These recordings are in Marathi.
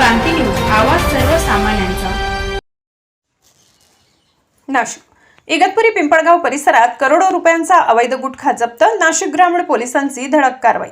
क्रांती न्यूज आवाज सर्वसामान्यांचा. नाशिक. इगतपुरी पिंपळगाव परिसरात करोडो रुपयांचा अवैध गुटखा जप्त नाशिक ग्रामीण पोलिसांची धडक कारवाई.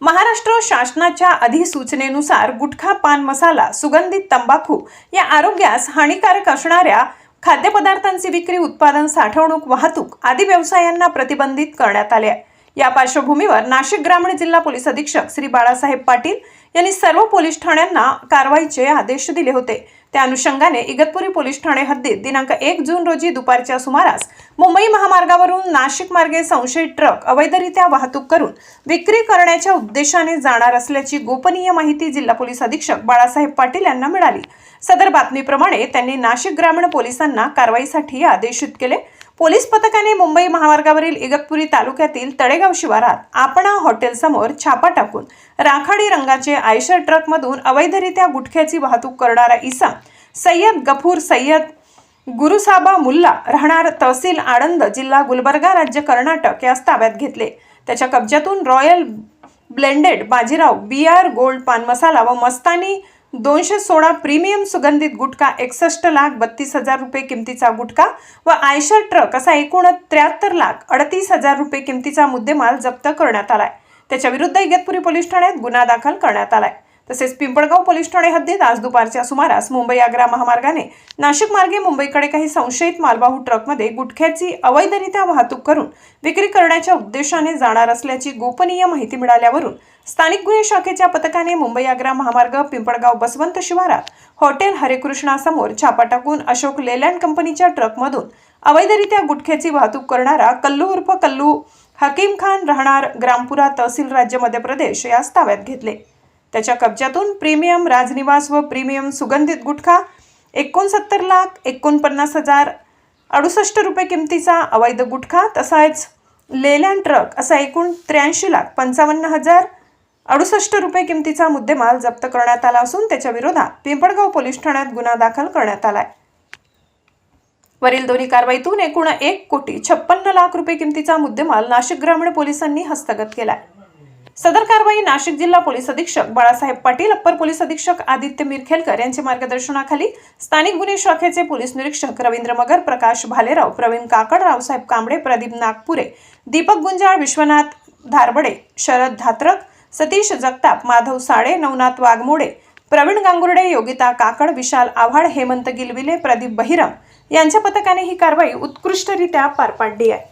महाराष्ट्र शासनाच्या अधिसूचनेनुसार गुटखा पान मसाला सुगंधित तंबाखू या आरोग्यास हानिकारक असणाऱ्या खाद्यपदार्थांची विक्री उत्पादन साठवणूक वाहतूक आदी व्यवसायांना प्रतिबंधित करण्यात आले आहे. या पार्श्वभूमीवर नाशिक ग्रामीण जिल्हा पोलीस अधीक्षक श्री बाळासाहेब पाटील यांनी सर्व पोलीस ठाण्यांना कारवाईचे आदेश दिले होते. त्या अनुषंगाने इगतपुरी पोलीस ठाणे हद्दीत दिनांक एक जून रोजी दुपारच्या सुमारास मुंबई महामार्गावरून नाशिक मार्गे संशयित ट्रक अवैधरित्या वाहतूक करून विक्री करण्याच्या उद्देशाने जाणार असल्याची गोपनीय माहिती जिल्हा पोलीस अधीक्षक बाळासाहेब पाटील यांना मिळाली. सदर बातमीप्रमाणे त्यांनी नाशिक ग्रामीण पोलिसांना कारवाईसाठी आदेशित केले. पोलीस पथकाने मुंबई महामार्गावरील इगतपुरी तालुक्यातील तळेगाव शिवारात आपणा हॉटेलसमोर छापा टाकून राखाडी रंगाचे आयशर ट्रकमधून अवैधरित्या गुटख्याची वाहतूक करणारा इसा सय्यद गफूर सय्यद गुरुसाबा मुल्ला राहणार तहसील आणंद जिल्हा गुलबर्गा राज्य कर्नाटक यास ताब्यात घेतले. त्याच्या कब्जातून royal blended Bajirao B R gold pan masala व मस्तानी दोनशे सोळा प्रीमियम सुगंधित गुटखा एकसष्ट लाख बत्तीस हजार रुपये किमतीचा गुटखा व आयशर ट्रक असा एकूण त्र्याहत्तर लाख अडतीस हजार रुपये किमतीचा मुद्देमाल जप्त करण्यात आलाय. त्याच्या विरुद्ध इगतपुरी पोलीस ठाण्यात गुन्हा दाखल करण्यात आलाय. तसेच पिंपळगाव पोलीस ठाणे हद्दीत आज दुपारच्या सुमारास मुंबई आग्रा महामार्गाने नाशिक मार्गे मुंबईकडे काही संशयित मालवाहू ट्रकमध्ये गुटख्याची अवैधरित्या वाहतूक करून विक्री करण्याच्या उद्देशाने जाणार असल्याची गोपनीय माहिती मिळाल्यावरून स्थानिक गुन्हे शाखेच्या पथकाने मुंबई आग्रा महामार्ग पिंपळगाव बसवंत शिवारात हॉटेल हरेकृष्णासमोर छापा टाकून अशोक लेलँड कंपनीच्या ट्रकमधून अवैधरित्या गुटख्याची वाहतूक करणारा कल्लू उर्फ कल्लू हकीम खान राहणार ग्रामपुरा तहसील राज्य मध्य प्रदेश यास ताब्यात घेतले. त्याच्या कब्जातून प्रीमियम राजनिवास व प्रीमियम सुगंधित गुटखा एकोणसत्तर लाख एकोणपन्नास हजार अडुसष्ट रुपये किमतीचा अवैध गुटखा तसाच लेलँड ट्रक असा एकूण त्र्याऐंशी लाख पंचावन्न हजार अडुसष्ट रुपये किमतीचा मुद्देमाल जप्त करण्यात आला असून त्याच्या विरोधात पिंपळगाव पोलीस ठाण्यात गुन्हा दाखल करण्यात आलाय. वरील दोन्ही कारवाईतून एकूण एक कोटी छप्पन्न लाख रुपये किमतीचा मुद्देमाल नाशिक ग्रामीण पोलिसांनी हस्तगत केलाय. सदर कारवाई नाशिक जिल्हा पोलीस अधीक्षक बाळासाहेब पाटील अप्पर पोलीस अधीक्षक आदित्य मिरखेलकर यांच्या मार्गदर्शनाखाली स्थानिक गुन्हे शाखेचे पोलीस निरीक्षक रवींद्र मगर प्रकाश भालेराव प्रवीण काकड रावसाहेब कांबळे प्रदीप नागपुरे दीपक गुंजाळ विश्वनाथ धारबडे शरद धात्रक सतीश जगताप माधव साळे नवनाथ वाघमोडे प्रवीण गांगुर्डे योगिता काकड विशाल आव्हाड हेमंत गिलविले प्रदीप बहिरम यांच्या पथकाने ही कारवाई उत्कृष्टरित्या पार पाडली आहे.